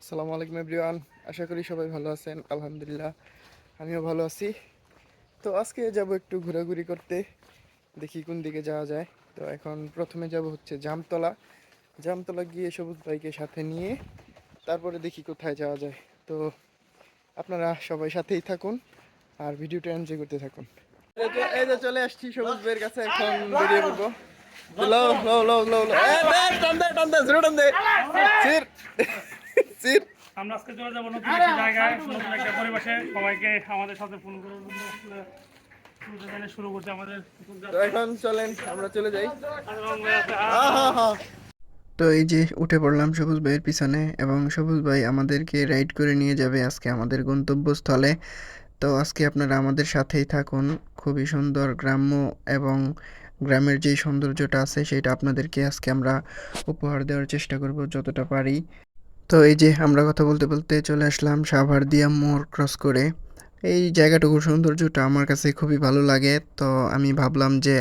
আসসালামু আলাইকুম এভরিওয়ান আশা করি সবাই ভালো আছেন আলহামদুলিল্লাহ আমিও ভালো আছি। তো আজকে যাব একটু ঘোরাঘুরি করতে দেখি কোন দিকে যাওয়া যায়। তো এখন প্রথমে যাব হচ্ছে জামতলা। জামতলা গিয়ে সবুজ ভাইকে সাথে নিয়ে তারপরে দেখি কোথায় যাওয়া যায়। তো আপনারা সবাই সাথেই থাকুন আর ভিডিওটা এনজয় করতে থাকুন। এই যে- এই যে চলে আসছি সবুজ ভাইয়ের কাছে এখন বেরিয়ে পড়ব। লো লো লো লো লো এ দে টান দে টান দে জোরে টান দে। সির সির আমরা আজকে চলে যাব নতুন একটি জায়গায় নতুন একটা পরিবেশে। সবাইকে আমাদের সাথে ফোন করে শুরুতে জানিয়ে শুরু করছে আমাদের নতুন তো এখন চলেন আমরা চলে যাই। যাত্রা। আহা। হা। তো এই যে উঠে পড়লাম সবুজ ভাইয়ের পিছনে এবং সবুজ ভাই আমাদেরকে রাইড করে নিয়ে যাবে আজকে আমাদের গন্তব্যস্থলে। তো আজকে আপনারা আমাদের সাথেই থাকুন। খুবই সুন্দর গ্রাম্য এবং গ্রামের যেই সৌন্দর্যটা আছে সেটা আপনাদেরকে আজকে আমরা উপহার দেওয়ার চেষ্টা করব যতটা পারি। তো এই যে আমরা কথা বলতে বলতে চলে আসলাম সাভার দিয়া মোড় ক্রস করে। এই জায়গাটুকুর সৌন্দর্যটা আমার কাছে খুবই ভালো লাগে। তো আমি ভাবলাম যে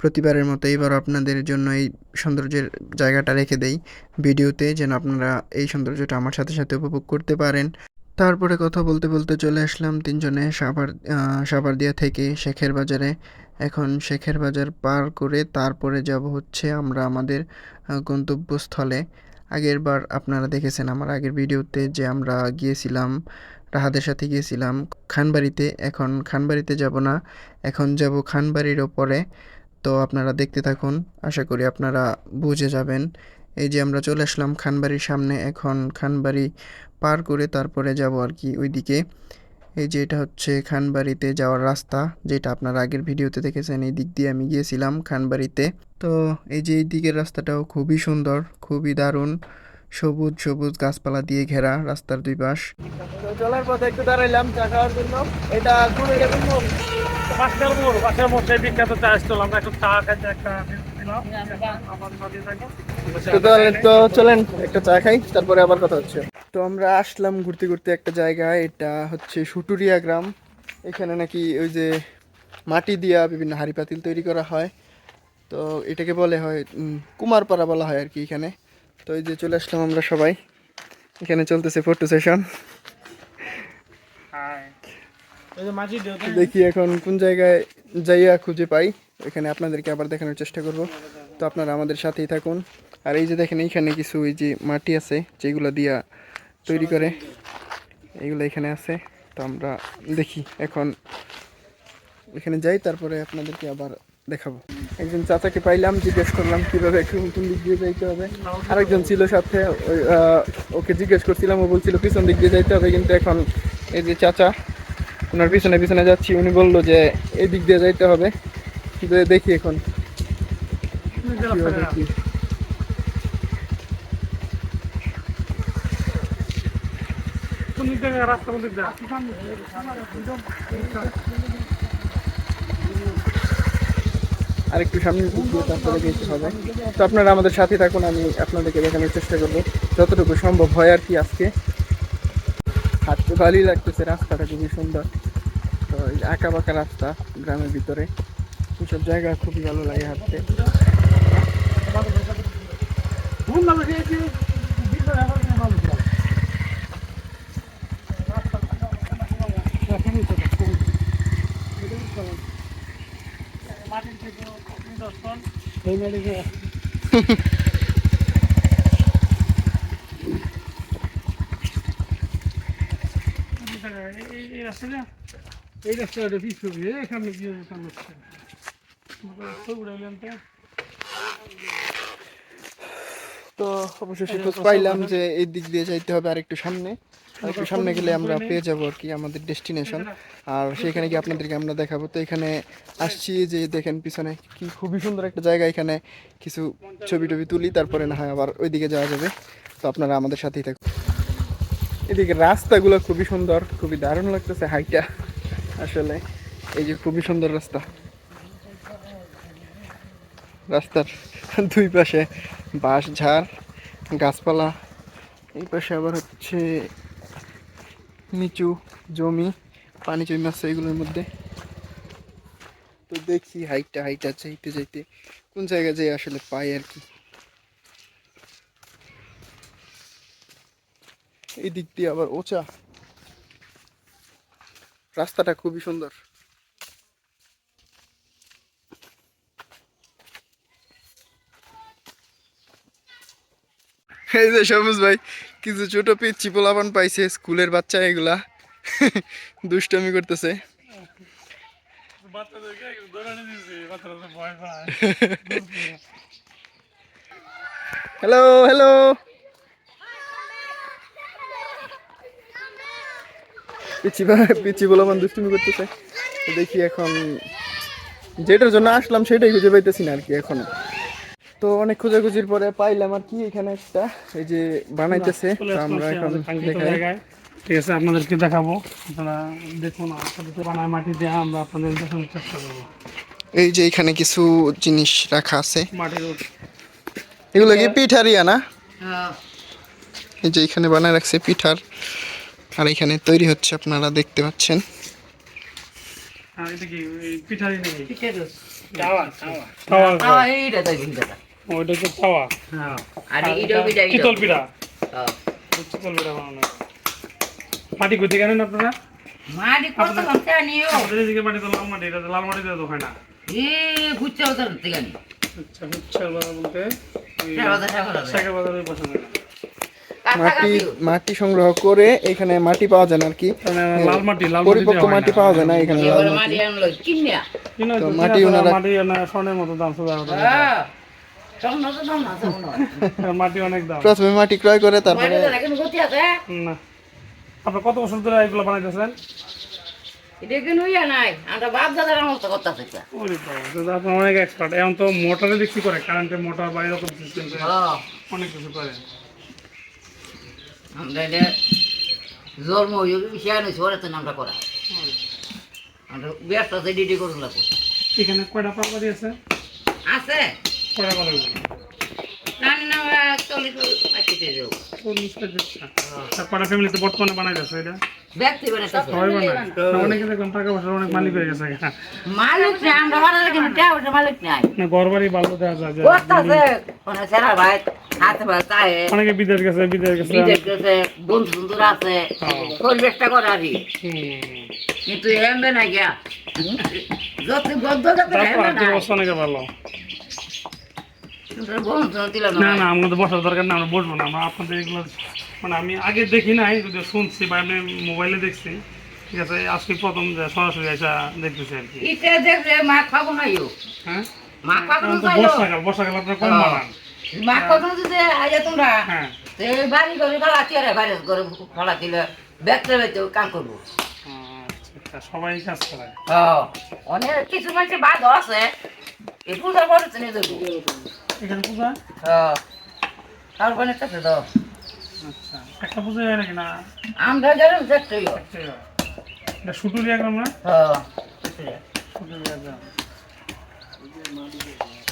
প্রতিবারের মতো এইবার আপনাদের জন্য এই সৌন্দর্যের জায়গাটা রেখে দেই ভিডিওতে, যেন আপনারা এই সৌন্দর্যটা আমার সাথে সাথে উপভোগ করতে পারেন। তারপরে কথা বলতে বলতে চলে আসলাম তিনজনে সাভার সাভারদিয়া থেকে শেখের বাজারে। এখন শেখের বাজার পার করে তারপরে যাব হচ্ছে আমরা আমাদের গন্তব্যস্থলে। আগের বার আপনারা দেখেছেন আমার আগের ভিডিওতে যে আমরা গিয়েছিলাম, রাহাদের সাথে গিয়েছিলাম খানবাড়িতে। এখন খানবাড়িতে যাব না, এখন যাব খানবাড়ির ওপরে। তো আপনারা দেখতে থাকুন, আশা করি আপনারা বুঝে যাবেন। এই যে আমরা চলে আসলাম খানবাড়ির সামনে, এখন খানবাড়ি পার করে তারপরে যাব আর কি ওইদিকে। এই যে এটা হচ্ছে খানবাড়িতে যাওয়ার রাস্তা যেটা আপনার আগের ভিডিওতে দেখেছেন এই দিক দিয়ে আমি গিয়েছিলাম খানবাড়িতে। তো এই যে এই দিকের রাস্তাটাও খুবই সুন্দর খুবই দারুণ সবুজ সবুজ গাছপালা দিয়ে ঘেরা রাস্তার দুই পাশ। চলার পথে একটু দাঁড়াইলাম চা খাওয়ার জন্য। এটা? পাশের মোড় পাশের মোড় সেই বিখ্যাত চা স্টল। আমরা একটু চা খাইতে একটা তো তাহলে তো চলেন একটা চা খাই তারপরে আবার কথা হচ্ছে। তো আমরা আসলাম ঘুরতে ঘুরতে একটা জায়গায় এটা হচ্ছে সুটুরিয়া গ্রাম। এখানে নাকি ওই যে মাটি দিয়া বিভিন্ন হাড়ি পাতিল তৈরি করা হয়। তো এটাকে বলে হয় কুমারপাড়া বলা হয় আর কি এখানে। তো এই যে চলে আসলাম আমরা সবাই। এখানে চলতেছে ফটো সেশন দেখি এখন কোন জায়গায় যাইয়া খুঁজে পাই। এখানে আপনাদেরকে আবার দেখানোর চেষ্টা করব। তো আপনারা আমাদের সাথেই থাকুন। আর এই যে দেখেন, এইখানে কিছু এই যে মাটি আছে, যেগুলো দিয়া তৈরি করে এইগুলো এখানে আছে। তো আমরা দেখি, এখন এখানে যাই, তারপরে আপনাদেরকে আবার দেখাবো। একজন চাচাকে পাইলাম, জিজ্ঞেস করলাম, কীভাবে কোন নতুন দিক দিয়ে যাইতে হবে? আরেকজন ছিল সাথে ওকে জিজ্ঞেস করছিলাম, ও বলছিল, পিছন দিক দিয়ে যাইতে হবে, কিন্তু এখন এই যে চাচা, ওনার পিছনে পিছনে যাচ্ছি, উনি বলল যে, এই দিক দিয়ে যাইতে হবে। দেখি এখন। রাস্তা আর একটু সামনে দিয়ে তারপরে যেতে হবে। তো আপনারা আমাদের সাথে থাকুন আমি আপনাদেরকে দেখানোর চেষ্টা করব। যতটুকু সম্ভব হয় আর কি আজকে। হাঁটতে ভালোই লাগতেছে রাস্তাটা খুবই সুন্দর। তো এই আঁকা বাঁকা রাস্তা গ্রামের ভিতরে। এইসব জায়গা খুবই ভালো লাগে হাঁটতে। এই রাস্তাটা এই রাস্তাটা পিছ এখানে তো অবশেষে খোঁজ পাইলাম যে এই দিক দিয়ে যাইতে হবে আর একটু সামনে। আর একটু সামনে গেলে আমরা পেয়ে যাব আর কি আমাদের ডেস্টিনেশন। আর সেখানে গিয়ে আপনাদেরকে আমরা দেখাবো। তো এখানে আসছি যে দেখেন পিছনে কি খুবই সুন্দর একটা জায়গা। এখানে কিছু ছবি টবি তুলি তারপরে না হয় আবার ওইদিকে যাওয়া যাবে। তো আপনারা আমাদের সাথেই থাকুন। এদিকে রাস্তাগুলো খুবই সুন্দর খুবই দারুণ লাগতেছে হাইটা আসলে এই যে খুবই সুন্দর রাস্তা। রাস্তার দুই পাশে বাঁশ, ঝাড়, গাছপালা। এই পাশে আবার হচ্ছে নিচু জমি, পানি জমি আছে এগুলোর মধ্যে। তো দেখি হাইটটা হাইটটা চাইতে যাইতে। কোন জায়গায় যাই আসলে পাই আর কি। এই দিক দিয়ে আবার ওচা। রাস্তাটা খুবই সুন্দর। এই যে সবুজ ভাই, কিছু ছোট পিচ্ছি পোলাপান পাইছে, স্কুলের বাচ্চা এগুলা। দুষ্টামি করতেছে। হ্যালো হ্যালো পিচ্ছি পিচ্ছি পোলাপান দুষ্টুমি করতেছে। দেখি এখন, যেটার জন্য আসলাম সেটাই খুঁজে পাইতেছি না আর কি এখনও। তো অনেক খোঁজাখুঁজির পরে পাইলাম আর কি এখানে একটা। এই যে বানাইতেছে আমরা এখন দেখাই। ঠিক আছে আপনাদেরকে দেখাবো। আপনারা দেখুন বানায় মাটি দিয়ে আমরা আপনাদের দেখানোর চেষ্টা করব। এই যে এখানে কিছু জিনিস রাখা আছে। মাটির এগুলো কি পিঠারিয়া না? এই যে এখানে বানায় রাখছে পিঠার। আর এখানে তৈরি হচ্ছে আপনারা দেখতে পাচ্ছেন। আর এটা কি এই পিঠারি ওইটা তো তাওয়া হ্যাঁ। আর চিতল পিঠা। হ্যাঁ। চিতল পিঠা বানানো মাটি কোথায় কেনেন আপনারা? মাটি কত লঙ্কা নিও আমাদের এদিকে মাটি তো লাল মাটি এটা লাল মাটি দিয়ে তো হয় না। এ বুঝছে ওদের থেকে নি আচ্ছা হচ্ছে বলতে পছন্দ না মাটি মাটি সংগ্রহ করে এখানে মাটি পাওয়া যায় না আর কি। মানে লাল মাটি লাল মাটি পরিপক্ক মাটি পাওয়া যায় না এখানে। লাল মাটি মাটি তো ওনারা- মাটি না স্বর্ণের মতো দাম শুধু মাটি অনেক দাম। প্রথমে মাটি ক্রয় করে তারপরে আছে না। আপনি কত বছর ধরে এগুলো বানাইতেছেন? অনেক এক্সপার্ট এখন তো মোটরে দেখছি করে কারেন্টের মোটর বা এরকম সিস্টেম হ্যাঁ। অনেক কিছু করে। আমরা এটা জন্ম হয়ে বিষয় ওরা নামটা করা। আমরা ব্যস্ত আছে ডিডি করুন এখানে কয়টা পারবারি আছে? আছে। কয়টা পারবারি চল্লিশ চল্লিশ পঁয়ত্রিশটা ফ্যামিলিতে বর্তমানে বানাইতেছে এটা? ব্যক্তি মানে সবাই বানায়। না, অনেকে দেখলাম টাকা পয়সা অনেক মালিক হয়ে গেছে। মালিক নাই আমরা ভাড়া রেখে টাকা পয়সা মালিক নাই। না ঘর বাড়ি ভালো দেওয়া যায় যে করতেছে সেরা ভাই হাতে ভাই তাই। অনেকে বিদেশ গেছে বিদেশ গেছে। বিদেশ গেছে বন্ধু বন্ধুরা আছে। পরিবেশটা করে আর। কিন্তু এমবে না গিয়া। যত গদ্য যত অনেকে ভালো। না না আমাদের বসার দরকার না আমরা বসবো না আমরা আপনাদের এগুলো মানে আমি আগে দেখি নাই যদি শুনছি বা আমি মোবাইলে দেখছি। ঠিক আছে আজকে প্রথম যে সরাসরি এসে দেখতেছি আর কি। ইটা দেখলে মা খাব না ইউ হ্যাঁ? মা খাব না বর্ষাকাল বর্ষাকাল আপনার কম। বানান। মা খাব যদি আজ তোমরা হ্যাঁ। এই বাড়ি করে ফেলা চেয়ারে বাইরে করে ফেলা দিলে কাম করব। আচ্ছা, সবাই কাজ করে। হ্যাঁ অনেক কিছু মানুষ বাদ আছে। এই পূজা এখানে পূজা? হ্যাঁ তারপরে কাছে দাও আচ্ছা একটা পূজা হয় নাকি না? আমরা জানেন দেখতেই এটা সুটুলিয়া গ্রাম না? হ্যাঁ সুটুলিয়া গ্রাম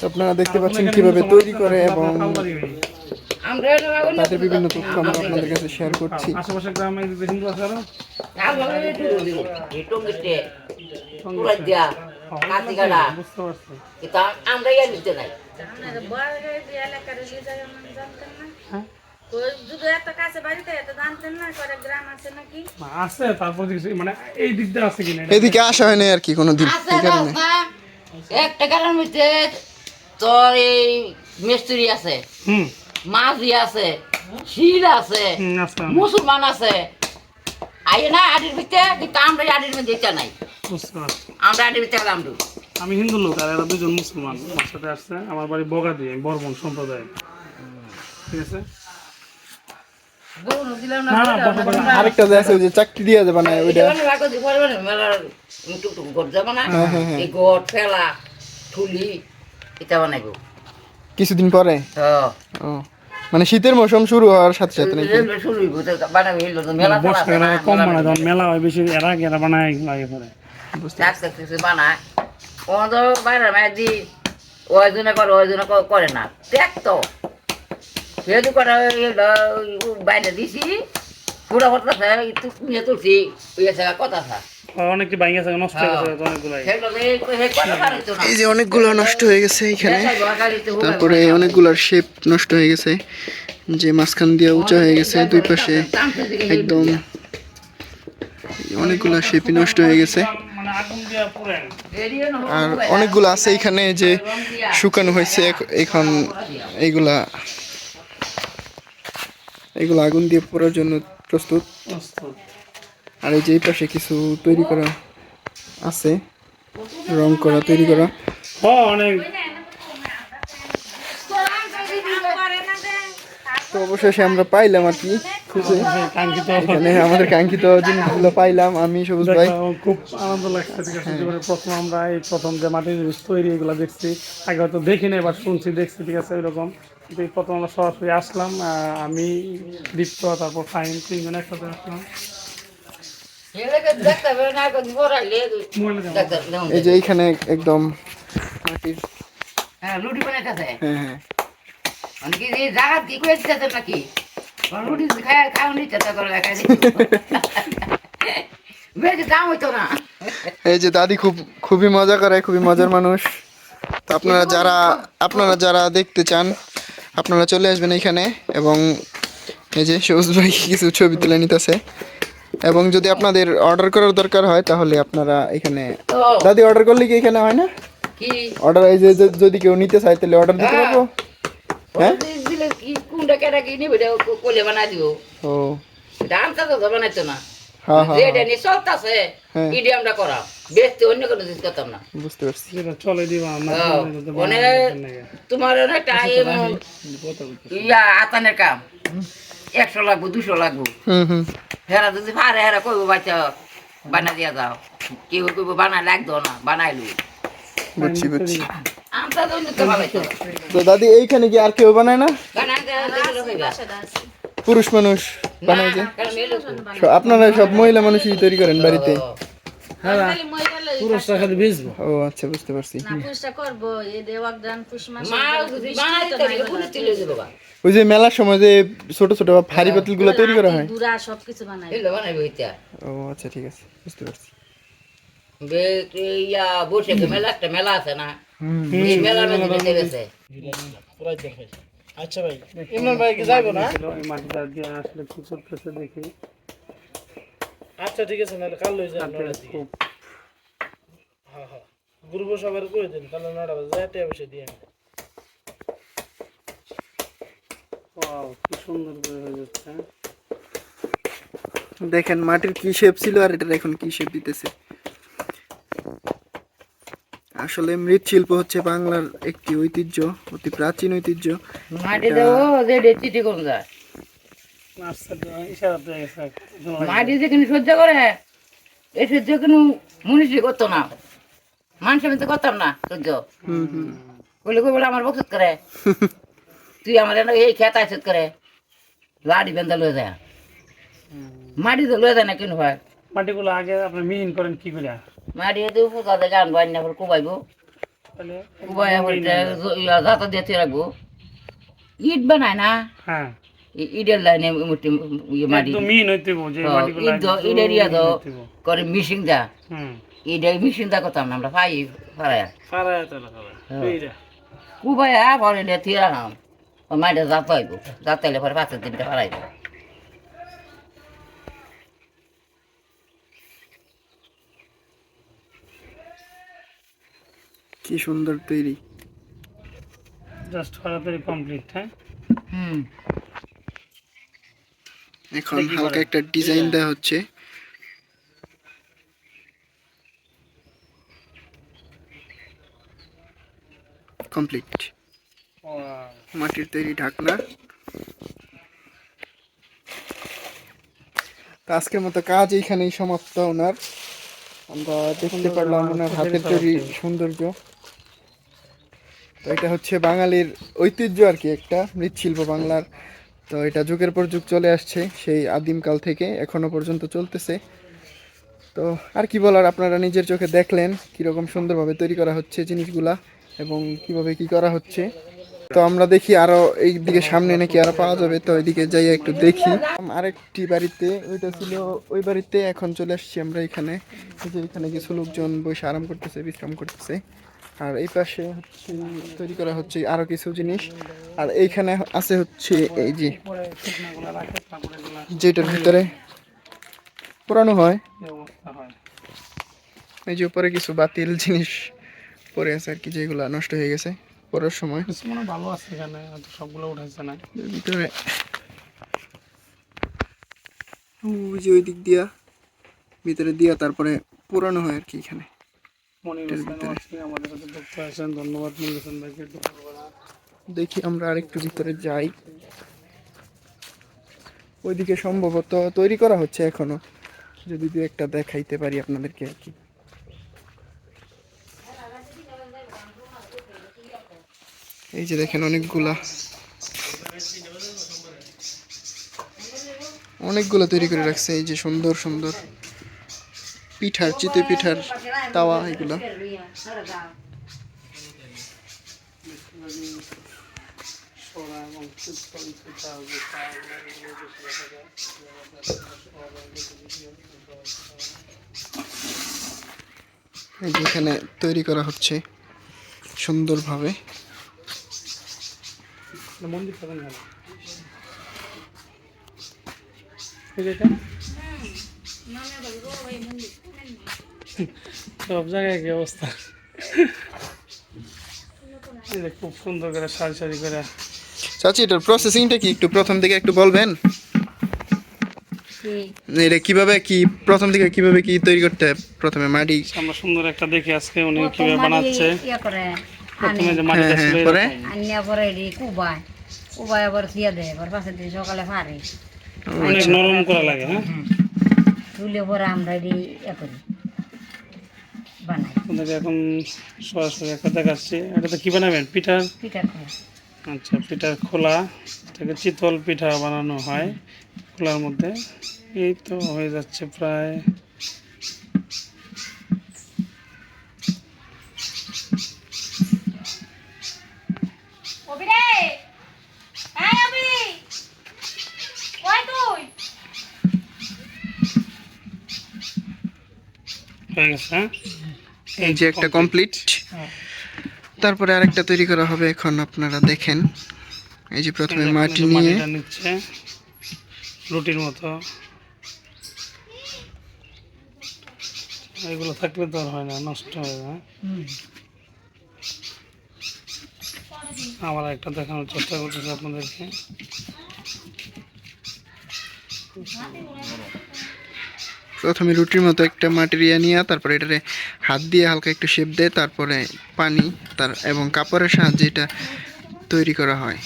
আপনারা দেখতে পাচ্ছেন কীভাবে তৈরি করে এবং। তাদের বিভিন্ন তথ্য আমরা আপনাদের কাছে শেয়ার করছি। আশেপাশে গ্রামে হিন্দু আছে আরও? পারছি। আমরা ইয়া নিতে নাই। মানে হ্যাঁ মানে এদিকে আসা হয়নি আর কি কোনো একটা কারণ হইতে তোর এই মিস্ত্রি আছে মাঝি আছে শিল আছে মুসলমান আছে আই না আডির ভিতরে কিন্তু আমরা আডির মধ্যে নাই আমরা আডির ভিতরে গেলাম দু আমি হিন্দু লোক আর এরা দুজন মুসলমান। আমার সাথে আসছে আমার বাড়ি বগা দিয়ে বর্মন সম্প্রদায়। ঠিক আছে? বউনো দিলাম না না না বসে বসে আরেকটা যে আছে ওই যে চাকরি দিয়ে যে বানায় ওইটা। ভাগ্য দিয়ে পরে মেলার টুকটুক ঘর যাব না। এই ঘর ফেলা ঠুলি এটা বানাইবো। কিছুদিন পরে? হ্যাঁ। মানে শীতের মৌসুম শুরু হওয়ার সাথে সাথে নাকি? মেলা কম মেলা বানায় মেলা হয় বেশি এরা লাগে পরে। বানায়। দি ওই জনে করে ওই জনে করে না। দেখ তো সেহেতু করে বাইরে দিছি পুরা কথা নিয়ে তুলছি ওই কথা থা অনেকটি বাইং আছে নষ্ট হয়ে তো এই যে অনেকগুলো নষ্ট হয়ে গেছে এখানে তারপরে অনেকগুলোর শেপ নষ্ট হয়ে গেছে যে মাঝখান দিয়ে উঁচা হয়ে গেছে দুই পাশে একদম অনেকগুলো শেপি নষ্ট হয়ে গেছে। মানে আগুন দিয়া পুরেন আর অনেকগুলো আছে এখানে যে শুকানো হয়েছে এখ- এখন এইগুলা এগুলো আগুন দিয়ে পোড়ার জন্য প্রস্তুত। প্রস্তুত। আর এই যে এই পাশে কিছু তৈরি করা আছে রং করা তৈরি করা। হ্যাঁ অনেক। তো অবশেষে আমরা পাইলাম আর কি। খুঁজে। কাঙ্ক্ষিত। এখানে আমাদের কাঙ্ক্ষিত জিনিসগুলো পাইলাম আমি সবুজ ভাই। খুব আনন্দ লাগছে জীবনে প্রথম আমরা এই প্রথম যে মাটির জিনিস তৈরি এগুলো দেখছি। আগে হয়তো দেখিনি এবার শুনছি দেখছি ঠিক আছে ওইরকম। কিন্তু এই প্রথম আমরা সরাসরি আসলাম আমি দীপ্ত তারপর ফাইন তিনজন একসাথে আসলাম। এই যে এইখানে একদম মাটির হ্যাঁ লুডি বানাইতেছে। হ্যাঁ হ্যাঁ। মানে কি এই জায়গা কি করে দিতেছে নাকি? লুডি খায় খাও নিতে তো করে খাই বেশি দাম হইতো না এই যে দাদি খুব খুবই মজা করে খুবই মজার মানুষ। তো আপনারা যারা আপনারা যারা দেখতে চান আপনারা চলে আসবেন এখানে এবং এই যে সবুজ ভাই কিছু ছবি তুলে নিতেছে। এবং যদি আপনাদের অর্ডার করার দরকার হয় তাহলে আপনারা এখানে দাদি অর্ডার করলে কি এখানে হয় না? অর্ডার এই যে যদি কেউ নিতে চায় তাহলে অর্ডার দিতে পারব হ্যাঁ? কি কোনটা কেটা কি নিবে কোলে বানাই দিব। ও। দামটা তো বানাইতো না। হ্যাঁ হ্যাঁ যেটা নিয়ে চলতেছে হ্যাঁ। ইডি আমরা করা বেচতে অন্য কোনো জিনিস করতাম না। বুঝতে পারছি। যেটা চলে দিবা আমরা হ্যাঁ, তো অনেক বানাই তোমার অনেকটা ইয়া আতানের কাম। একশো লাগবো দুশো লাগবো। হেরা যদি পারে হেরা কইব বাচ্চা বানা দিয়া যাও। কেউ কইব বানাই লাগতো না বানাইলু বুঝছি বুঝছি। আমটা তো দাদি এইখানে কি আর কেউ বানায় না? পুরুষ মানুষ বানায় যে। আপনারা সব মহিলা মানুষই তৈরি করেন বাড়িতে? ও আচ্ছা বুঝতে পারছি। ওই যে মেলার সময় যে ছোট ছোট ভারী পাতিলগুলো তৈরি করা হয়। সবকিছু বানাই এগুলো ও আচ্ছা ঠিক আছে বুঝতে পারছি। বে- ইয়া বসে মেলা একটা মেলা আছে না? এই মেলার মধ্যে বেঁচে গেছে। এই মাটিটা দিয়ে আসলে কি করতেছে দেখি। আচ্ছা ঠিক আছে নাহলে কাল লই যান নটার দিকে। খুব হ্যাঁ হ্যাঁ গ্রুপ সবার করে দিন কাল নটা বাজে। যাইতে বসে দিয়ে ওয়াও কি সুন্দর করে হয়ে যাচ্ছে হ্যাঁ? দেখেন মাটির কি শেপ ছিল আর এটার এখন কি শেপ দিতেছে। আসলে মৃৎশিল্প হচ্ছে বাংলার একটি ঐতিহ্য অতি প্রাচীন ঐতিহ্য। মাটি দেবো যে যায়। মাটি যে কিন্তু সহ্য করে এই সহ্য কিন্তু মনীষী করতো না। মানুষ আমি তো করতাম না সহ্য। হুম হুম। বলে কই বলে আমার বকত করে। তুই আমার এনে এই খেত আইসত করে। লাড়ি বেঁধে লয়ে যায়। মাটি তো লয়ে যায় না কেন হয়? মাটিগুলো আগে আপনি মিহিন করেন কি করে মাটি তো ফুকাতে গান বান না কুবাইবো কুবাই যাতা দিয়ে রাখব। ইট বানায় না? হ্যাঁ। ই- ইটের লাইনে মোটি ইয়ে মাটি। ইটের ইয়া হবে। করে মিশিং দা। ইটা মিশিং দা করতাম না আমরা পাই ফারায় তো কুবাইয়া পরে দিয়ে রাখাম ও মাইটা যাতাইবো যাতাইলে পরে পাঁচের দিনটা পারাইব কি সুন্দর তৈরি। জাস্ট কমপ্লিট হ্যাঁ? হুম। এখন হালকা একটা ডিজাইন দেওয়া হচ্ছে। কমপ্লিট। মাটির তৈরি ঢাকনা। তো আজকের মতো কাজ এইখানেই সমাপ্ত ওনার। আমরা দেখতে পারলাম ওনার হাতের তৈরি। সৌন্দর্য। তো এটা হচ্ছে বাঙালির ঐতিহ্য আর কি একটা মৃৎশিল্প বাংলার। তো এটা যুগের পর যুগ চলে আসছে, সেই আদিমকাল থেকে এখনও পর্যন্ত চলতেছে। তো আর কি বলার, আপনারা নিজের চোখে দেখলেন কীরকম সুন্দরভাবে তৈরি করা হচ্ছে জিনিসগুলা এবং কীভাবে কি করা হচ্ছে। তো আমরা দেখি আরও এই দিকে সামনে নাকি আরও পাওয়া যাবে, তো ওইদিকে যাই একটু দেখি। আরেকটি বাড়িতে, ওইটা ছিল ওই বাড়িতে এখন চলে আসছি আমরা এখানে। এখানে কিছু লোকজন বসে আরাম করতেছে, বিশ্রাম করতেছে। আর এই পাশে হচ্ছে তৈরি করা হচ্ছে আরও কিছু জিনিস। আর এইখানে আছে হচ্ছে এই যে যেটার ভিতরে পুরানো হয়। এই যে উপরে কিছু বাতিল জিনিস পরে আছে আর কি যেগুলো নষ্ট হয়ে গেছে পরের সময়। ভালো আছে এখানে সবগুলো উঠাইছে না। ভিতরে ওই যে ওই দিক দিয়া ভিতরে দিয়া তারপরে পুরানো হয় আর কি এখানে। মনির হোসেন আমাদের সাথে যুক্ত আছেন ধন্যবাদ মনির হোসেন ভাইকে দেখি আমরা আরেকটু ভিতরে যাই। ওইদিকে সম্ভবত তৈরি করা হচ্ছে এখনও। যদি দু একটা দেখাইতে পারি আপনাদেরকে আর কি। এই যে দেখেন অনেকগুলা। অনেকগুলো তৈরি করে রাখছে। এই যে সুন্দর সুন্দর। পিঠার চিতই পিঠার তাওয়া এগুলা। এখানে তৈরি করা হচ্ছে সুন্দরভাবে। মন্দির পাবেন কেন এই যে এটা সব জায়গায় কি অবস্থা? খুব সুন্দর করে সারি সারি করে। চাচি এটার প্রসেসিংটা কি একটু প্রথম থেকে একটু বলবেন? এটা কীভাবে কি প্রথম থেকে কীভাবে কি তৈরি করতে প্রথমে মাটি। আমরা সুন্দর একটা দেখি আজকে উনি কীভাবে বানাচ্ছে। ইয়ে প্রথমে যে মাটিটা হ্যাঁ, ছিল হ্যাঁ, পরে? আনিয়া পরে এটি কুবায়। কুবায় আবার থিয়া দেয় আবার পাশের দিন সকালে ফারে অনেক নরম করা লাগে হ্যাঁ? তুলে পরে আমরা এটি ইয়ে করি। বানাই। আপনাদের এখন সরাসরি একটা দেখাচ্ছি। এটাতে কি বানাবেন? পিঠার? পিঠার খোলা। আচ্ছা পিঠার খোলা। এটাকে চিতল পিঠা বানানো হয় খোলার মধ্যে। এই তো হয়ে যাচ্ছে প্রায়। অবি রে অবি কই তুই? হয়ে গেছে হ্যাঁ? এই যে একটা কমপ্লিট তারপরে আরেকটা তৈরি করা হবে এখন আপনারা দেখেন। এই যে প্রথমে মাটি নিয়ে। নিচ্ছে। রুটির মতো। এগুলো থাকলে তো আর হয় না নষ্ট হয়ে যায় আবার একটা দেখানোর চেষ্টা করতেছি আপনাদেরকে। প্রথমে রুটির মতো একটা মাটেরিয়া নিয়ে তারপরে এটারে হাত দিয়ে হালকা একটু শেপ দেয় তারপরে পানি তার এবং কাপড়ের সাহায্যে এটা তৈরি করা হয়।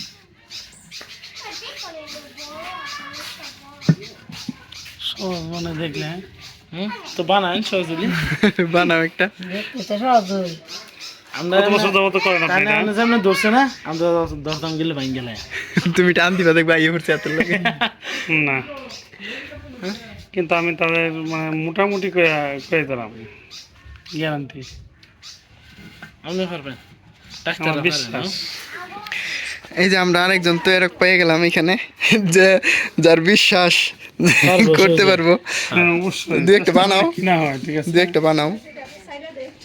মানে দেখলে তো বানান সহজলি বানাও একটা। এটা সহজ আমরা? আমরা ধরছে না আমরা দশটাম গেলে ভাঙ গেলে। তুমি টান দিবা দেখবা ইয়ে করছে এত লাগে। না। কিন্তু আমি তাদের মানে মোটামুটি করে দিলাম। গ্যারান্টি আপনি পারবেন। ডাক্তার বিশ্বাস। এই যে আমরা আরেকজন তৈরক পেয়ে গেলাম এখানে যে যার বিশ্বাস করতে পারব। হ্যাঁ, অবশ্যই। দু একটা বানাও। কিনা হয় ঠিক আছে। দু একটা বানাও।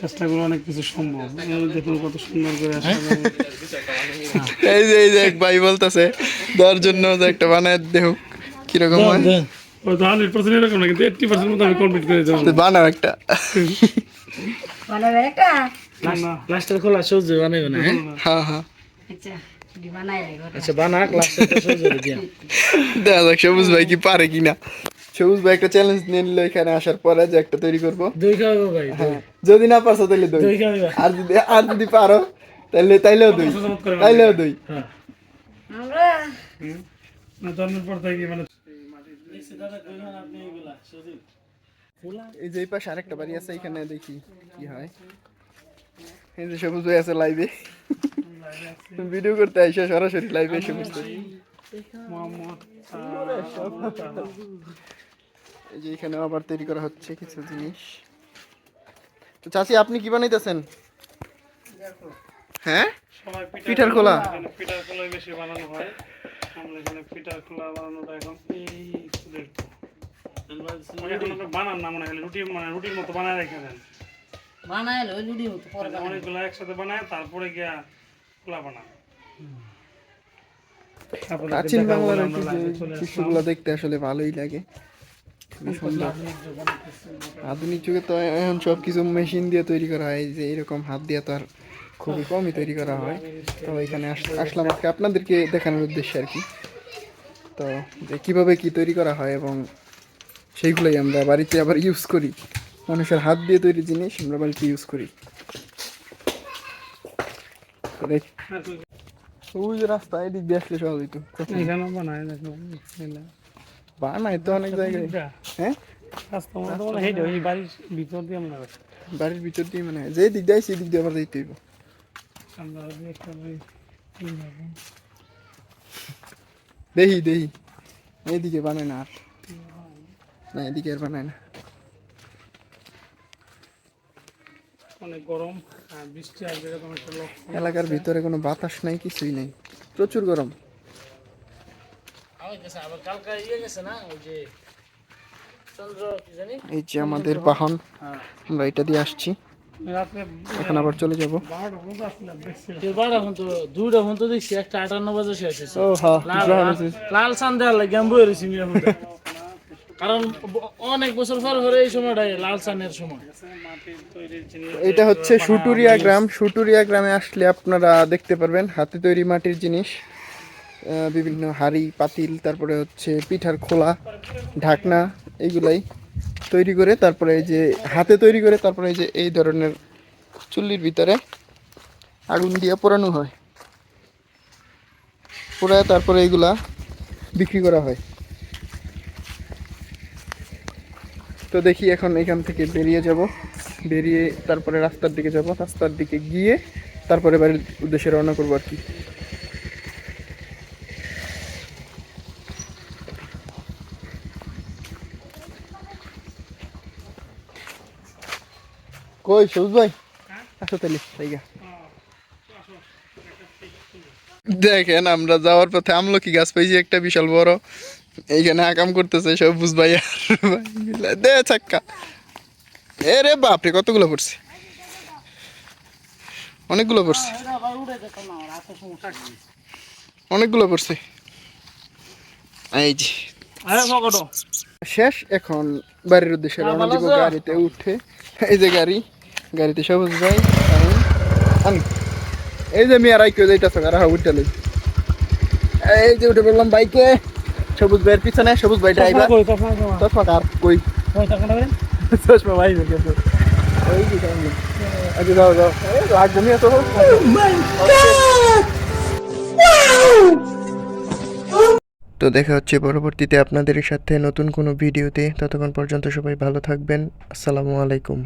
চেষ্টা করলে অনেক কিছু সম্ভব। এই দেখুন কত সুন্দর করে এই যে এই যে এক ভাই বলতেছে দেওয়ার জন্য যে একটা বানায় দেহ কীরকম হয়? ওই হান্ড্রেড পার্সেন্ট এরকম না কিন্তু এইট্টি পার্সেন্ট মতো আমি কমপ্লিট করে দেবো তো বানাও একটা। বানাবে একটা? না খোলা সহজে বানাইবে না হ্যাঁ? হ্যাঁ হ্যাঁ। আচ্ছা আচ্ছা বানা দেখা যাক সবুজ ভাই কি পারে কিনা। সবুজ ভাই একটা চ্যালেঞ্জ নিয়ে নিল এখানে আসার পরে যে একটা তৈরি করব। দই ভাই যদি না পারছ তাহলে দই। দই আর যদি আর যদি পারো তাহলে তাইলেও দই। তাইলেও দই। হ্যাঁ। আমরা না জন্মের পর থেকে মানে এই যে এই পাশে আরেকটা বাড়ি আছে এখানে দেখি কি হয়। এই যে সবুজ ভাই আছে লাইভে ভিডিও করতে আইসা সরাসরি লাইভে এসে বুঝতে এই যে এখানে আবার তৈরি করা হচ্ছে কিছু জিনিস। তো চাচি আপনি কি বানাইতেছেন? হ্যাঁ? পিঠার খোলা? পিঠার খোলাই বেশি বানানো হয়। আমরা এখানে পিঠার খোলা বানানোটা এখন। এই মানে বানান না মনে হয় রুটি মানে রুটির মতো বানায় রেখে দেন। বানায় লই লুডি মতো পরে অনেকগুলো একসাথে বানায় তারপরে গিয়া খোলা বানায়। প্রাচীন বাংলার বলে আমরা live এ চলে আসলাম। চিত্রগুলো দেখতে আসলে ভালোই লাগে। আধুনিক যুগে তো এখন সব কিছু মেশিন দিয়ে তৈরি করা হয় যে এরকম হাত দিয়ে তো আর খুবই কমই তৈরি করা হয়। তো এখানে আস- আসলাম আজকে। আপনাদেরকে দেখানোর উদ্দেশ্যে আর কি। তো যে কীভাবে কি তৈরি করা হয় এবং সেইগুলোই আমরা বাড়িতে আবার ইউজ করি। মানুষের হাত দিয়ে তৈরি জিনিস আমরা বাড়িতে ইউজ করি। ওই যে রাস্তা এদিক দিয়ে আসলে সহজ হইতো। বানায় তো অনেক জায়গায়। হ্যাঁ? বাড়ির ভিতর দিয়ে মনে হয় বাড়ির ভিতর দিয়ে মানে যে দিক দিয়ে সেই দিক দিয়ে আবার যাইতে হইব। দেখি দেখি এইদিকে বানায় না আর। না এদিকে আর বানায় না। অনেক গরম বৃষ্টি আসবে এরকম একটা এলাকার ভিতরে কোনো বাতাস নাই কিছুই নাই। প্রচুর গরম। ইয়ে এই যে আমাদের বাহন আমরা এটা দিয়ে আসছি। এখন আবার চলে যাব। ফোন তো দুইটা ফোন তো দেখছি একটা আটান্ন বাজে শেষ হয়েছে। লাল লাল দেওয়ার লাগে আমি বই রয়েছি কারণ অনেক বছর পর পরে এই সময়টাই লাল সময়। এটা হচ্ছে সুটুরিয়া গ্রাম। সুটুরিয়া গ্রামে আসলে আপনারা দেখতে পারবেন হাতে তৈরি মাটির জিনিস আহ, বিভিন্ন হাড়ি পাতিল তারপরে হচ্ছে পিঠার খোলা ঢাকনা এইগুলাই। তৈরি করে, তারপরে এই যে হাতে তৈরি করে, তারপরে এই যে এই ধরনের চুল্লির ভিতরে আগুন দিয়ে পোড়ানো হয়। পোড়ায় তারপরে এইগুলা বিক্রি করা হয়। তো দেখি এখন এখান থেকে বেরিয়ে যাব। বেরিয়ে তারপরে রাস্তার দিকে যাব। রাস্তার দিকে গিয়ে তারপরে বাড়ির উদ্দেশ্যে রওনা করব আর কি। কই সবুজ ভাই। আসো তাহলে তাইগা দেখেন আমরা যাওয়ার পথে আমলকি গাছ পাইছি একটা বিশাল বড়। এইখানে আকাম করতেছে সবুজ ভাই আর দে চাক্কা। এ রে বাপরে কতগুলো পড়ছে? অনেকগুলো পড়ছে। অনেকগুলো পড়ছে। এই যে। শেষ এখন বাড়ির উদ্দেশ্যে রওনা দিব গাড়িতে উঠে। এই যে গাড়ি। গাড়িতে সবুজ ভাই আমি এই যে মেয়ের আইকে যাইতেছে কারা উঠতে লই। এই যে উঠে বললাম বাইকে। সবুজ ভাইয়ের পিছনে সবুজ ভাই ড্রাইভার চশমা কার? কই? চশমা ভাই ওই যে আচ্ছা যাও যাও। লাগবে নিয়ে তো? তো দেখা হচ্ছে পরবর্তীতে আপনাদের সাথে নতুন কোনো ভিডিওতে। ততক্ষণ পর্যন্ত সবাই ভালো থাকবেন। আসসালামু আলাইকুম।